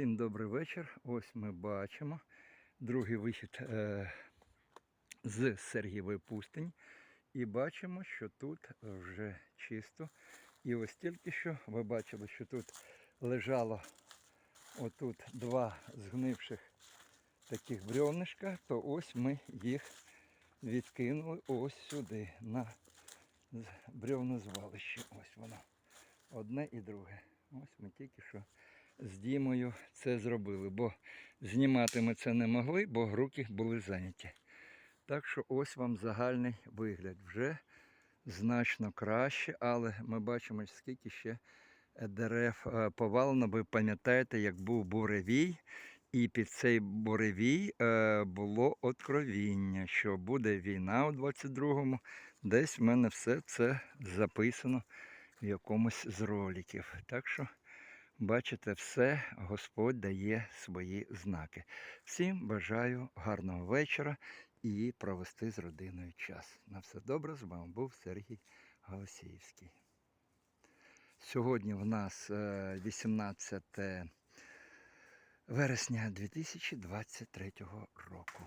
Всім добрий вечір. Ось ми бачимо другий вихід е, з Сергієвої пустині. І бачимо, що тут вже чисто. І ось тільки що ви бачили, що тут лежало отут два згнивших таких бревнишка, то ось ми їх відкинули ось сюди, на бревнозвалище. Ось воно. Одне і друге. Ось ми тільки що з Дімою це зробили, бо знімати ми це не могли, бо руки були зайняті. Так що ось вам загальний вигляд. Вже значно краще, але ми бачимо, скільки ще дерев е, повалено. Ви пам'ятаєте, як був буревій, і під цей буревій е, було откровіння, що буде війна у 22-му. Десь в мене все це записано в якомусь з роликів. Так що Бачите, все Господь дає свої знаки. Всім бажаю гарного вечора і провести з родиною час. На все добре, з вами був Сергій Голосіївський. Сьогодні в нас е, 18 вересня 2023 року.